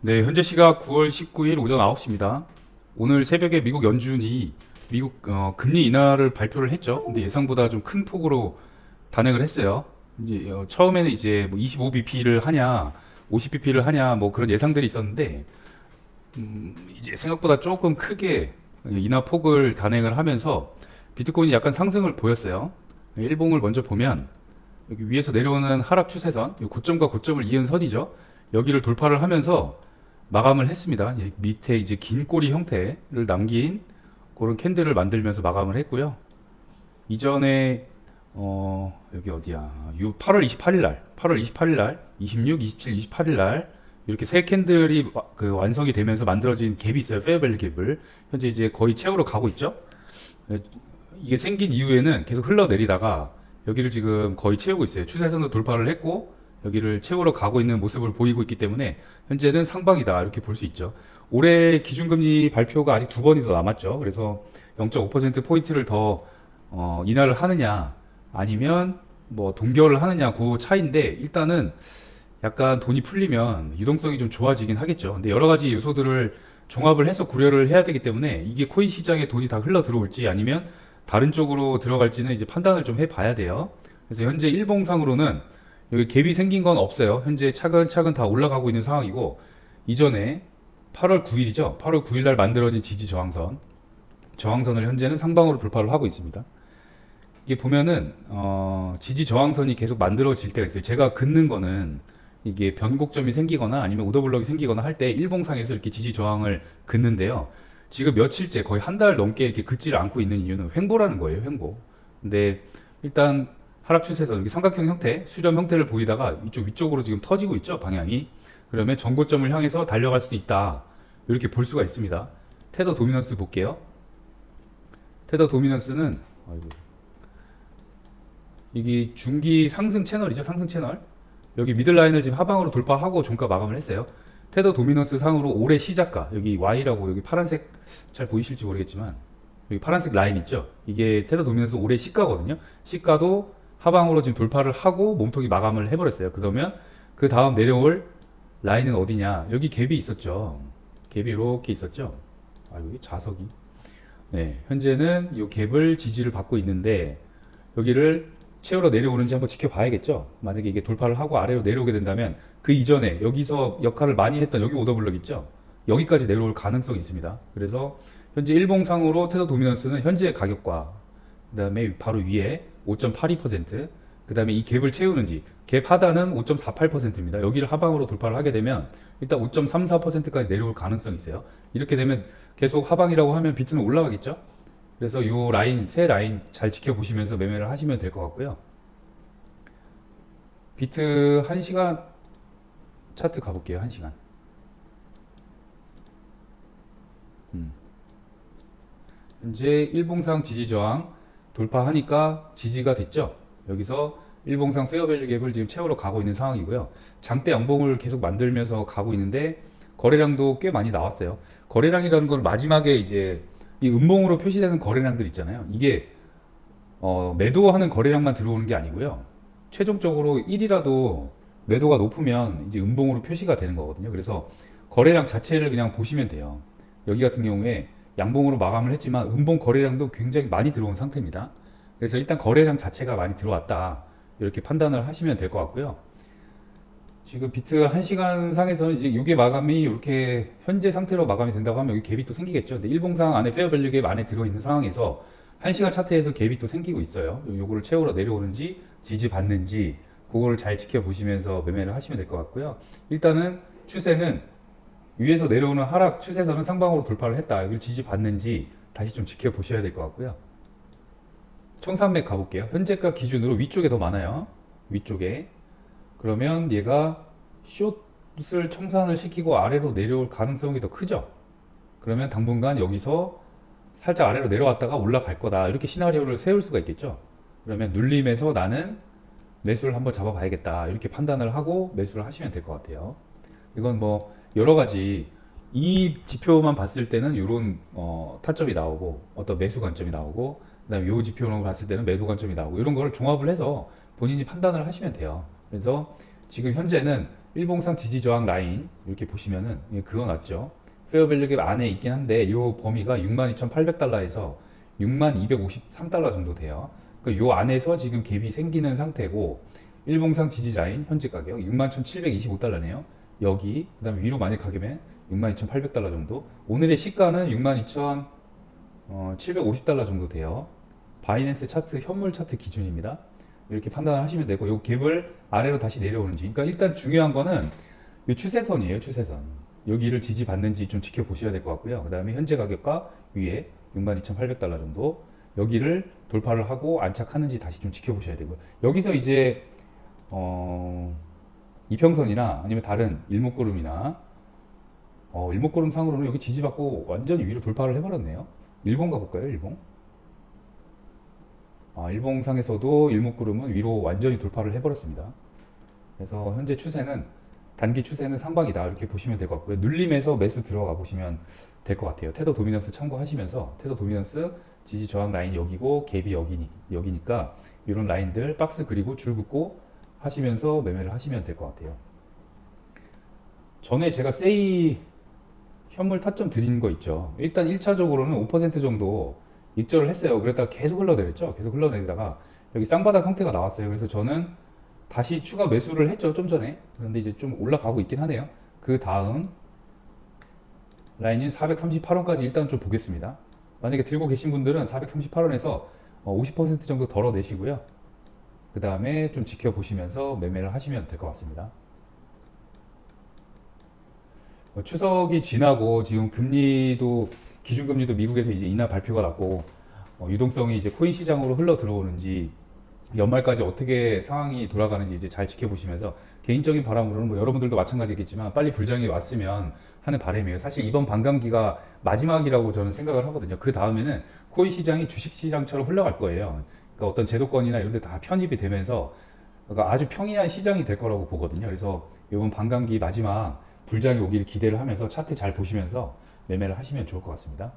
네, 현재 시각 9월 19일 오전 9시입니다. 오늘 새벽에 미국 연준이 미국 어, 금리 인하를 발표를 했죠. 근데 예상보다 좀 큰 폭으로 단행을 했어요. 이제 어, 처음에는 이제 뭐 25bp를 하냐, 50bp를 하냐, 뭐 그런 예상들이 있었는데 음, 이제 생각보다 조금 크게 인하 폭을 단행을 하면서 비트코인이 약간 상승을 보였어요. 일봉을 먼저 보면 여기 위에서 내려오는 하락 추세선, 이 고점과 고점을 이은 선이죠. 여기를 돌파를 하면서 마감을 했습니다. 이 밑에 이제 긴 꼬리 형태를 남긴 그런 캔들을 만들면서 마감을 했고요. 이전에 어 여기 어디야? 요 8월 28일 날, 8월 28일 날, 26, 27, 28일 날 이렇게 세 캔들이 와- 그 완성이 되면서 만들어진 갭이 있어요. 페어밸류 갭을 현재 이제 거의 채우러 가고 있죠. 네, 이게 생긴 이후에는 계속 흘러내리다가 여기를 지금 거의 채우고 있어요. 추세선도 돌파를 했고 여기를 채우러 가고 있는 모습을 보이고 있기 때문에 현재는 상방이다 이렇게 볼 수 있죠. 올해 기준금리 발표가 아직 두 번이 더 남았죠. 그래서 0.5% 포인트를 더 어, 인하를 하느냐 아니면 뭐 동결을 하느냐 그 차이인데 일단은 약간 돈이 풀리면 유동성이 좀 좋아지긴 하겠죠. 근데 여러 가지 요소들을 종합을 해서 고려를 해야 되기 때문에 이게 코인 시장에 돈이 다 흘러 들어올지 아니면 다른 쪽으로 들어갈지는 이제 판단을 좀 해봐야 돼요. 그래서 현재 일봉상으로는 여기 갭이 생긴 건 없어요. 현재 차근차근 다 올라가고 있는 상황이고 이전에 8월 9일이죠. 8월 9일 날 만들어진 지지 저항선 저항선을 현재는 상방으로 돌파를 하고 있습니다. 이게 보면은 어, 지지 저항선이 계속 만들어질 때가 있어요. 제가 긋는 거는 이게 변곡점이 생기거나 아니면 오더블럭이 생기거나 할 때 일봉상에서 이렇게 지지 저항을 긋는데요. 지금 며칠째 거의 한 달 넘게 이렇게 긋지를 않고 있는 이유는 횡보라는 거예요. 횡보. 근데 일단 하락 추세에서 여기 삼각형 형태, 수렴 형태를 보이다가 이쪽 위쪽으로 지금 터지고 있죠. 방향이. 그러면 정고점을 향해서 달려갈 수도 있다. 이렇게 볼 수가 있습니다. 테더 도미넌스 볼게요. 테더 도미넌스는 아이고. 이게 중기 상승 채널이죠. 상승 채널. 여기 미들라인을 지금 하방으로 돌파하고 종가 마감을 했어요. 테더 도미넌스 상으로 올해 시작가 여기 Y라고 여기 파란색 잘 보이실지 모르겠지만 여기 파란색 라인 있죠. 이게 테더 도미넌스 올해 시가거든요. 시가도 하방으로 지금 돌파를 하고 몸통이 마감을 해버렸어요. 그러면 그 다음 내려올 라인은 어디냐? 여기 갭이 있었죠. 갭이 이렇게 있었죠. 아 여기 자석이. 네, 현재는 이 갭을 지지를 받고 있는데 여기를 채우러 내려오는지 한번 지켜봐야겠죠. 만약에 이게 돌파를 하고 아래로 내려오게 된다면 그 이전에 여기서 역할을 많이 했던 여기 오더블럭 있죠. 여기까지 내려올 가능성이 있습니다. 그래서 현재 일봉상으로 테더 도미넌스는 현재 가격과 그다음에 바로 위에 5.82%, 그 다음에 이 갭을 채우는지 갭 하단은 5.48%입니다. 여기를 하방으로 돌파를 하게 되면 일단 5.34%까지 내려올 가능성이 있어요. 이렇게 되면 계속 하방이라고 하면 비트는 올라가겠죠. 그래서 요 라인 세 라인 잘 지켜보시면서 매매를 하시면 될 것 같고요. 비트 1시간 차트 가볼게요. 1시간. 음. 현재 일봉상 지지 저항 돌파하니까 지지가 됐죠. 여기서 일봉상 페어밸류 갭을 지금 채우러 가고 있는 상황이고요. 장대 양봉을 계속 만들면서 가고 있는데 거래량도 꽤 많이 나왔어요. 거래량이라는 건 마지막에 이제 이 음봉으로 표시되는 거래량들 있잖아요. 이게 어, 매도하는 거래량만 들어오는 게 아니고요. 최종적으로 1이라도 매도가 높으면 이제 음봉으로 표시가 되는 거거든요. 그래서 거래량 자체를 그냥 보시면 돼요. 여기 같은 경우에 양봉으로 마감을 했지만 음봉 거래량도 굉장히 많이 들어온 상태입니다. 그래서 일단 거래량 자체가 많이 들어왔다. 이렇게 판단을 하시면 될 것 같고요. 지금 비트 1시간 상에서는 이제 이게 마감이 이렇게 현재 상태로 마감이 된다고 하면 여기 갭이 또 생기겠죠. 근데 일봉상 안에 페어밸류 갭 안에 들어있는 상황에서 1시간 차트에서 갭이 또 생기고 있어요. 요- 요거를 채우러 내려오는지 지지 받는지 그거를 잘 지켜보시면서 매매를 하시면 될 것 같고요. 일단은 추세는 위에서 내려오는 하락 추세선은 상방으로 돌파를 했다. 여기를 지지 받는지 다시 좀 지켜보셔야 될 것 같고요. 청산맥 가볼게요. 현재가 기준으로 위쪽에 더 많아요. 위쪽에. 그러면 얘가 숏을 청산을 시키고 아래로 내려올 가능성이 더 크죠. 그러면 당분간 여기서 살짝 아래로 내려왔다가 올라갈 거다. 이렇게 시나리오를 세울 수가 있겠죠. 그러면 눌림에서 나는 매수를 한번 잡아봐야겠다. 이렇게 판단을 하고 매수를 하시면 될 것 같아요. 이건 뭐 여러 가지 이 지표만 봤을 때는 이런 어, 타점이 나오고 어떤 매수 관점이 나오고 그다음에 요 지표로 봤을 때는 매도 관점이 나오고 이런 거를 종합을 해서 본인이 판단을 하시면 돼요. 그래서 지금 현재는 일봉상 지지 저항 라인 이렇게 보시면은 맞죠? 페어밸류 갭 안에 있긴 한데 이 범위가 62,800달러에서 6253달러 정도 돼요. 그러니까 요 안에서 지금 갭이 생기는 상태고 일봉상 지지 라인 현재 가격 61,725달러네요. 여기 그다음에 위로 많이 가면 62,800달러 정도. 오늘의 시가는 62,750달러 정도 돼요. 바이낸스 차트 현물 차트 기준입니다. 이렇게 판단을 하시면 되고 요 갭을 아래로 다시 내려오는지. 그러니까 일단 중요한 거는 이 추세선이에요, 추세선. 여기를 지지받는지 좀 지켜보셔야 될 것 같고요. 그 다음에 현재 가격과 위에 62,800달러 정도 여기를 돌파를 하고 안착하는지 다시 좀 지켜보셔야 되고요. 여기서 이제 어, 이평선이나 아니면 다른 일목구름이나 어, 일목구름 상으로는 여기 지지받고 완전히 위로 돌파를 해버렸네요. 일본 가볼까요, 일본? 아, 일봉상에서도 일목구름은 위로 완전히 돌파를 해버렸습니다. 그래서 현재 추세는 단기 추세는 상방이다 이렇게 보시면 될 것 같고요. 눌림에서 매수 들어가 보시면 될 것 같아요. 테더 도미넌스 참고하시면서 테더 도미넌스 지지 저항 라인 여기고 갭이 여기니, 여기니까 이런 라인들 박스 그리고 줄 긋고 하시면서 매매를 하시면 될 것 같아요. 전에 제가 세이 현물 타점 드린 거 있죠. 일단 1차적으로는 5% 정도 익절을 했어요. 그랬다가 계속 흘러내렸죠. 계속 흘러내리다가 여기 쌍바닥 형태가 나왔어요. 그래서 저는 다시 추가 매수를 했죠. 좀 전에. 그런데 이제 좀 올라가고 있긴 하네요. 그 다음 라인인 438원까지 일단 좀 보겠습니다. 만약에 들고 계신 분들은 438원에서 50% 정도 덜어내시고요. 그 다음에 좀 지켜보시면서 매매를 하시면 될 것 같습니다. 어, 추석이 지나고 지금 금리도 기준금리도 미국에서 이제 인하 발표가 났고 어, 유동성이 이제 코인 시장으로 흘러 들어오는지 연말까지 어떻게 상황이 돌아가는지 이제 잘 지켜보시면서 개인적인 바람으로는 뭐 여러분들도 마찬가지겠지만 빨리 불장이 왔으면 하는 바람이에요. 사실 이번 반감기가 마지막이라고 저는 생각을 하거든요. 그 다음에는 코인 시장이 주식 시장처럼 흘러갈 거예요. 그러니까 어떤 제도권이나 이런 데 다 편입이 되면서 그러니까 아주 평이한 시장이 될 거라고 보거든요. 그래서 이번 반감기 마지막 불장이 오길 기대를 하면서 차트 잘 보시면서 매매를 하시면 좋을 것 같습니다.